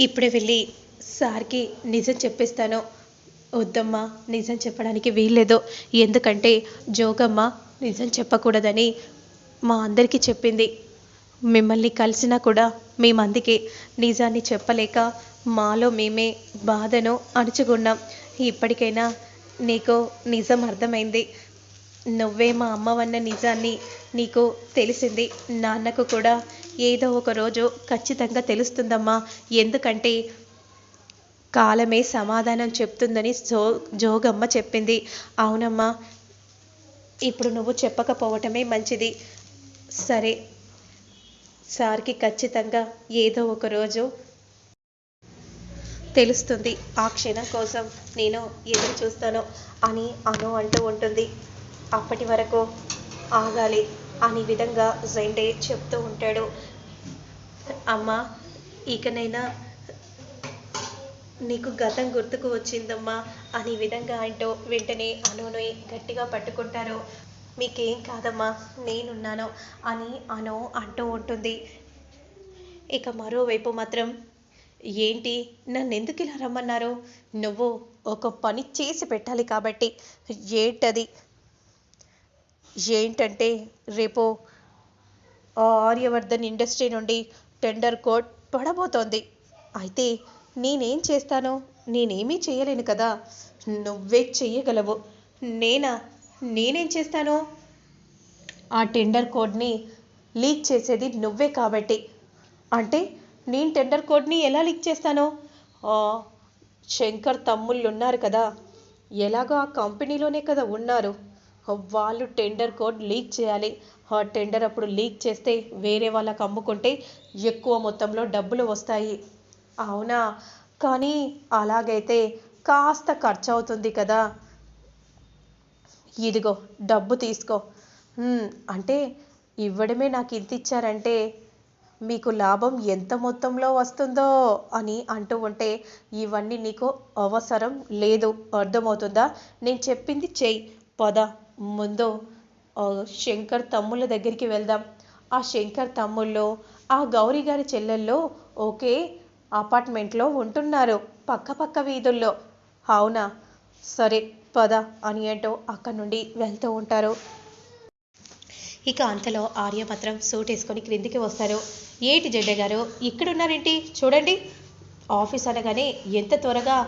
ఇప్పుడే వెళ్ళి సార్కి నిజం చెప్పేస్తాను. వద్దమ్మా నిజం చెప్పడానికి వీల్లేదు. ఎందుకంటే జోగమ్మ నిజం చెప్పకూడదని మా అందరికీ చెప్పింది. మిమ్మల్ని కలిసినా కూడా మేము నిజాన్ని చెప్పలేక మాలో మేమే బాధను అణుచుకున్నాం. ఇప్పటికైనా నీకు నిజం అర్థమైంది. నువ్వే మా అమ్మవన్న నిజాన్ని నీకు తెలిసింది. నాన్నకు కూడా ఏదో ఒక రోజు ఖచ్చితంగా తెలుస్తుందమ్మా. ఎందుకంటే కాలమే సమాధానం చెప్తుందని జో జోగమ్మ చెప్పింది. అవునమ్మా ఇప్పుడు నువ్వు చెప్పకపోవటమే మంచిది. సరే సార్కి ఖచ్చితంగా ఏదో ఒక రోజు తెలుస్తుంది. ఆ క్షణం కోసం నేను ఎదురు చూస్తాను అని అను అంటూ ఉంటుంది. అప్పటి వరకు ఆగాలి అని విధంగా జైండే చెప్తూ ఉంటాడు. అమ్మా ఇకనైనా నీకు గతం గుర్తుకు వచ్చిందమ్మా అని విధంగా అంటూ వెంటనే అనుని గట్టిగా పట్టుకుంటారు. మీకేం కాదమ్మా నేనున్నాను అని అను అంటూ ఉంటుంది. ఇక మరోవైపు మాత్రం ఏంటి నన్ను ఎందుకు ఇలా రమ్మన్నారు? నువ్వు ఒక పని చేసి పెట్టాలి కాబట్టి ఏంటది? ఏంటంటే రేపు ఆర్యవర్ధన్ ఇండస్ట్రీ నుండి టెండర్ కోడ్ పడబోతోంది. అయితే నేనేం చేస్తాను నేనేమీ చేయలేను కదా. నువ్వే చెయ్యగలవు. నేనా? నేనేం చేస్తాను? ఆ టెండర్ కోడ్ని లీక్ చేసేది నువ్వే కాబట్టి. అంటే నేను టెండర్ కోడ్ని ఎలా లీక్ చేస్తాను? శంకర్ తమ్ముళ్ళు ఉన్నారు కదా. ఎలాగో ఆ కంపెనీలోనే కదా ఉన్నారు. వాళ్ళు టెండర్ కోడ్ లీక్ చేయాలి. ఆ టెండర్ అప్పుడు లీక్ చేస్తే వేరే వాళ్ళకి అమ్ముకుంటే ఎక్కువ మొత్తంలో డబ్బులు వస్తాయి. అవునా? కానీ అలాగైతే కాస్త ఖర్చు అవుతుంది కదా. ఇదిగో డబ్బు తీసుకో. అంటే ఇవ్వడమే నాకు ఇంత ఇచ్చారంటే మీకు లాభం ఎంత మొత్తంలో వస్తుందో అని అంటూ ఉంటే ఇవన్నీ నీకు అవసరం లేదు. అర్థమవుతుందా? నేను చెప్పింది చెయ్యి. పద. ముందు శంకర్ తమ్ముళ్ళ దగ్గరికి వెళ్దాం. ఆ శంకర్ తమ్ముళ్ళు ఆ గౌరీ గారి చెల్లెల్లో ఒకే అపార్ట్మెంట్లో ఉంటున్నారు పక్క పక్క వీధుల్లో. అవునా? సరే పద అని అంటూ అక్కడి నుండి వెళ్తూ ఉంటారు. ఇక అంతలో ఆర్యపత్రం సూట్ వేసుకొని క్రిందికి వస్తారు. ఏటి జడ్డ గారు ఇక్కడున్నారేంటి? చూడండి. ఆఫీస్ అనగానే ఎంత త్వరగా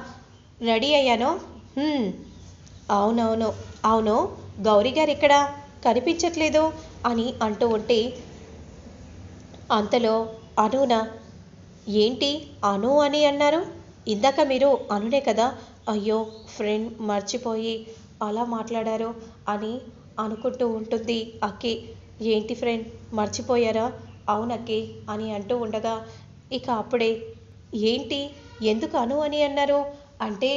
రెడీ అయ్యానో. అవునవును. అవును గౌరీ గారు ఇక్కడ కనిపించట్లేదు అని అంటూ ఉంటే అంతలో అనునా ఏంటి అను అని అన్నారు. ఇందాక మీరు అనునే కదా. అయ్యో ఫ్రెండ్ మర్చిపోయి అలా మాట్లాడారు అని అనుకుంటూ ఉంటుంది అక్కి. ఏంటి ఫ్రెండ్ మర్చిపోయారా? అవునక్కి అని అంటూ ఉండగా ఇక అప్పుడే ఏంటి? ఎందుకు అను అని అన్నారు? అంటే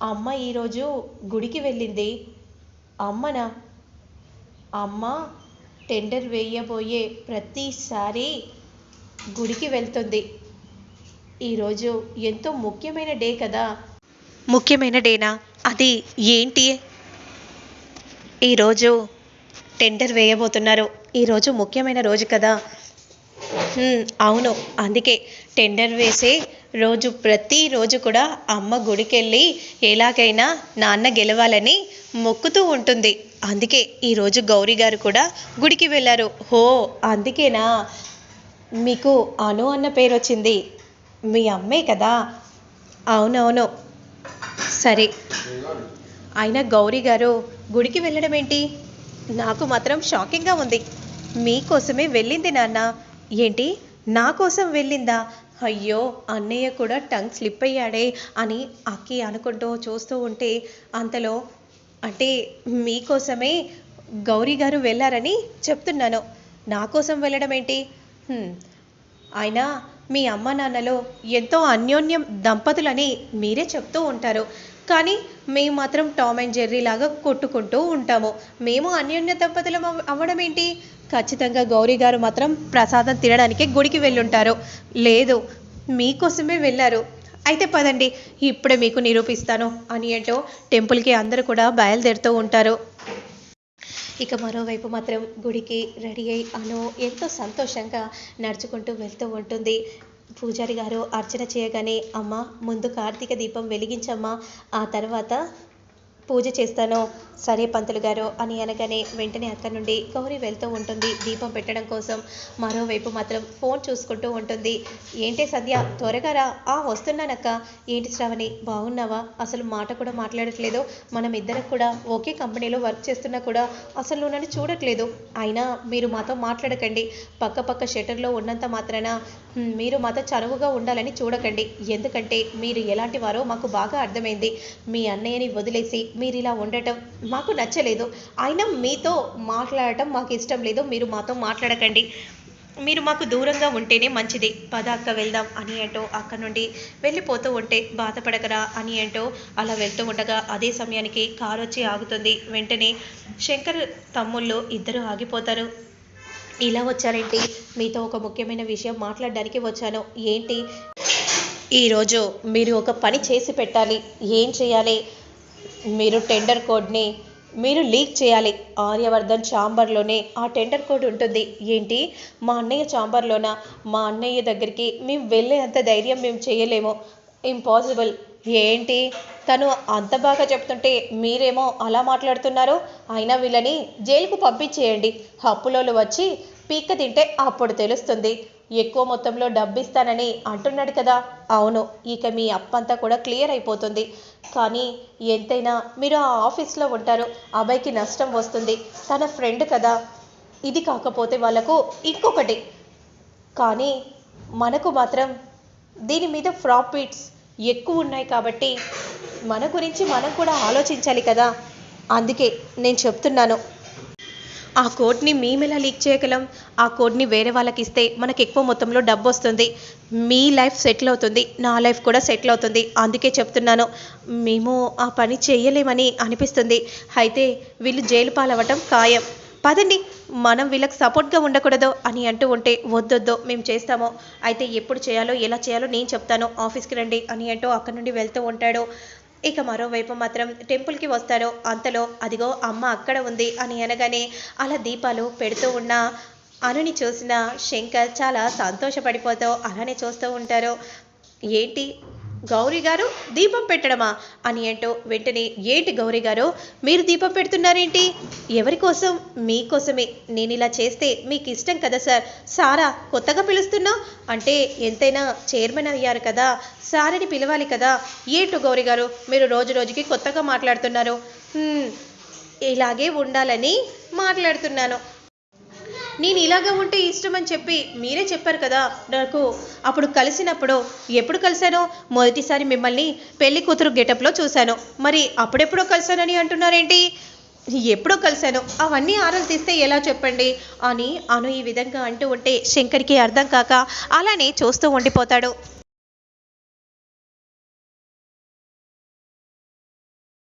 అమ్మ ఈరోజు గుడికి వెళ్ళింది. అమ్మనా? అమ్మ టెండర్ వేయబోయే ప్రతిసారి గుడికి వెళ్తుంది. ఈరోజు ఎంతో ముఖ్యమైన డే కదా. ముఖ్యమైన డేనా? అది ఏంటి? ఈరోజు టెండర్ వేయబోతున్నారు. ఈరోజు ముఖ్యమైన రోజు కదా. అవును అందుకే టెండర్ వేసే రోజు ప్రతిరోజు కూడా అమ్మ గుడికెళ్ళి ఎలాగైనా నాన్న గెలవాలని మొక్కుతూ ఉంటుంది. అందుకే ఈరోజు గౌరీ గారు కూడా గుడికి వెళ్ళారు. హో అందుకేనా? మీకు అను అన్న పేరు వచ్చింది. మీ అమ్మే కదా? అవునవును. సరే. అయినా గౌరీ గారు గుడికి వెళ్ళడం ఏంటి? నాకు మాత్రం షాకింగ్గా ఉంది. మీకోసమే వెళ్ళింది నాన్న. ఏంటి? నా కోసం వెళ్ళిందా? అయ్యో అన్నయ్య కూడా టంగ్ స్లిప్ అయ్యాడే అని అక్కి అనుకుంటూ చూస్తూ ఉంటే అంతలో అంటే మీకోసమే గౌరీ గారు వెళ్ళారని చెప్తున్నాను. నా కోసం వెళ్ళడం ఏంటి ఆయన అయినా మీ అమ్మ నాన్నలో ఎంతో అన్యోన్యం దంపతులని మీరే చెప్తూ ఉంటారు. కానీ మేము మాత్రం టామ్ అండ్ జెర్రీ లాగా కొట్టుకుంటూ ఉంటాము. మేము అన్యోన్య దంపతులం అవ్వడం ఏంటి ఖచ్చితంగా గౌరీ గారు మాత్రం ప్రసాదం తినడానికి గుడికి వెళ్ళుంటారు. లేదు మీకోసమే వెళ్ళారు. అయితే పదండి ఇప్పుడే మీకు నిరూపిస్తాను అని అంటూ టెంపుల్కి అందరూ కూడా బయలుదేరుతూ ఉంటారు. ఇక మరోవైపు మాత్రం గుడికి రెడీ అయి అను ఎంతో సంతోషంగా నడుచుకుంటూ వెళ్తూ ఉంటుంది. పూజారి గారు అర్చన చేయగానే అమ్మ ముందు కార్తీక దీపం వెలిగించమ్మా. ఆ తర్వాత పూజ చేస్తాను సరే పంతులు గారు అని అనగానే వెంటనే అక్కడి నుండి గౌరీ వెళ్తూ ఉంటుంది. దీపం పెట్టడం కోసం మరోవైపు మాత్రం ఫోన్ చూసుకుంటూ ఉంటుంది. ఏంటి సద్య త్వరగా రా. ఆ వస్తున్నానక్క. ఏంటి శ్రావణి బాగున్నావా? అసలు మాట కూడా మాట్లాడట్లేదు. మనం ఇద్దరం కూడా ఒకే కంపెనీలో వర్క్ చేస్తున్నా కూడా అసలు నన్ను చూడట్లేదు. అయినా మీరు మాతో మాట్లాడకండి. పక్క పక్క షెటర్లో ఉన్నంత మాత్రాన మీరు మాతో చనువుగా ఉండాలని చూడకండి. ఎందుకంటే మీరు ఎలాంటి వారో మాకు బాగా అర్థమైంది. మీ అన్నయ్యని వదిలేసి మీరు ఇలా ఉండటం మాకు నచ్చలేదు. అయినా మీతో మాట్లాడటం మాకు ఇష్టం లేదు. మీరు మాతో మాట్లాడకండి. మీరు మాకు దూరంగా ఉంటేనే మంచిది. పద అక్క వెళ్దాం అని అంటూ అక్క నుండి వెళ్ళిపోతూ ఉంటే బాధపడకరా అని అంటూ అలా వెళ్తూ ఉండగా అదే సమయానికి కారు వచ్చి ఆగుతుంది. వెంటనే శంకర్ తమ్ముళ్ళు ఇద్దరు ఆగిపోతారు. ఇలా వచ్చారేంటి? మీతో ఒక ముఖ్యమైన విషయం మాట్లాడడానికి వచ్చాను. ఏంటి? ఈరోజు మీరు ఒక పని చేసి పెట్టాలి. ఏం చేయాలి? మీరు టెండర్ కోడ్ని మీరు లీక్ చేయాలి. ఆర్యవర్ధన్ ఛాంబర్లోనే ఆ టెండర్ కోడ్ ఉంటుంది. ఏంటి? మా అన్నయ్య ఛాంబర్లోన మా అన్నయ్య దగ్గరికి మేము వెళ్ళే అంత ధైర్యం మేము చేయలేము. ఇంపాసిబుల్. ఏంటి? తను అంత బాగా చెప్తుంటే మీరేమో అలా మాట్లాడుతున్నారు? అయినా వీళ్ళని జైలుకు పంపించేయండి. హప్పులోలు వచ్చి పీక్క తింటే అప్పుడు తెలుస్తుంది. ఎక్కువ మొత్తంలో డబ్బు ఇస్తానని అంటున్నాడు కదా. అవును ఇక మీ అప్పంతా కూడా క్లియర్ అయిపోతుంది. కానీ ఎంతైనా మీరు ఆ ఆఫీస్లో ఉంటారు. అబ్బాయికి నష్టం వస్తుంది. తన ఫ్రెండ్ కదా. ఇది కాకపోతే వాళ్ళకు ఇంకొకటి. కానీ మనకు మాత్రం దీని మీద ప్రాఫిట్స్ ఎక్కువ ఉన్నాయి కాబట్టి మన గురించి మనం కూడా ఆలోచించాలి కదా. అందుకే నేను చెప్తున్నాను. ఆ కోడ్ని మేము లీక్ చేయగలం? ఆ కోడ్ని వేరే వాళ్ళకి ఇస్తే మనకు ఎక్కువ మొత్తంలో డబ్బు వస్తుంది మీ లైఫ్ సెటిల్ అవుతుంది. నా లైఫ్ కూడా సెటిల్ అవుతుంది. అందుకే చెప్తున్నాను. మేము ఆ పని చేయలేమని అనిపిస్తుంది. అయితే వీళ్ళు జైలు పాలవ్వటం ఖాయం. పదండి. మనం వీళ్ళకి సపోర్ట్గా ఉండకూడదు అని అంటూ ఉంటే వద్దొద్దు. మేము చేస్తాము. అయితే ఎప్పుడు చేయాలో ఎలా చేయాలో నేను చెప్తాను. ఆఫీస్కి రండి అని అంటూ అక్కడి నుండి వెళ్తూ ఉంటాడు. ఇక మరోవైపు మాత్రం టెంపుల్కి వస్తారో అంతలో అదిగో అమ్మ అక్కడ ఉంది అని అనగానే అలా దీపాలు పెడుతూ ఉన్న అనుని చూసిన శంకర్ చాలా సంతోషపడిపోతూ అలానే చూస్తూ ఉంటారు. ఏంటి? గౌరీ గారు దీపం పెట్టడమా అని అంటూ వెంటనే ఏంటి గౌరీ గారు? మీరు దీపం పెడుతున్నారేంటి? ఎవరి కోసం? మీకోసమే నేను ఇలా చేస్తే మీకు ఇష్టం కదా సార్. సారా కొత్తగా పిలుస్తున్నా అంటే ఎంతైనా చైర్మన్ అయ్యారు కదా. సారని పిలవాలి కదా. ఏంటో గౌరీ గారు మీరు రోజు రోజుకి కొత్తగా మాట్లాడుతున్నారు? ఇలాగే ఉండాలని మాట్లాడుతున్నాను. నేను ఇలాగా ఉంటే ఇష్టం అని చెప్పి మీరే చెప్పారు కదా నాకు. అప్పుడు కలిసినప్పుడు ఎప్పుడు కలిశాను? మొదటిసారి మిమ్మల్ని పెళ్ళి కూతురు గెటప్లో చూశాను. మరి అప్పుడెప్పుడో కలిశానని అంటున్నారేంటి? ఎప్పుడో కలిశాను. అవన్నీ ఆరలు తీస్తే ఎలా చెప్పండి? అని అను ఈ విధంగా అంటూ ఉంటే శంకర్కి అర్థం కాక అలానే చూస్తూ ఉండిపోతాడు.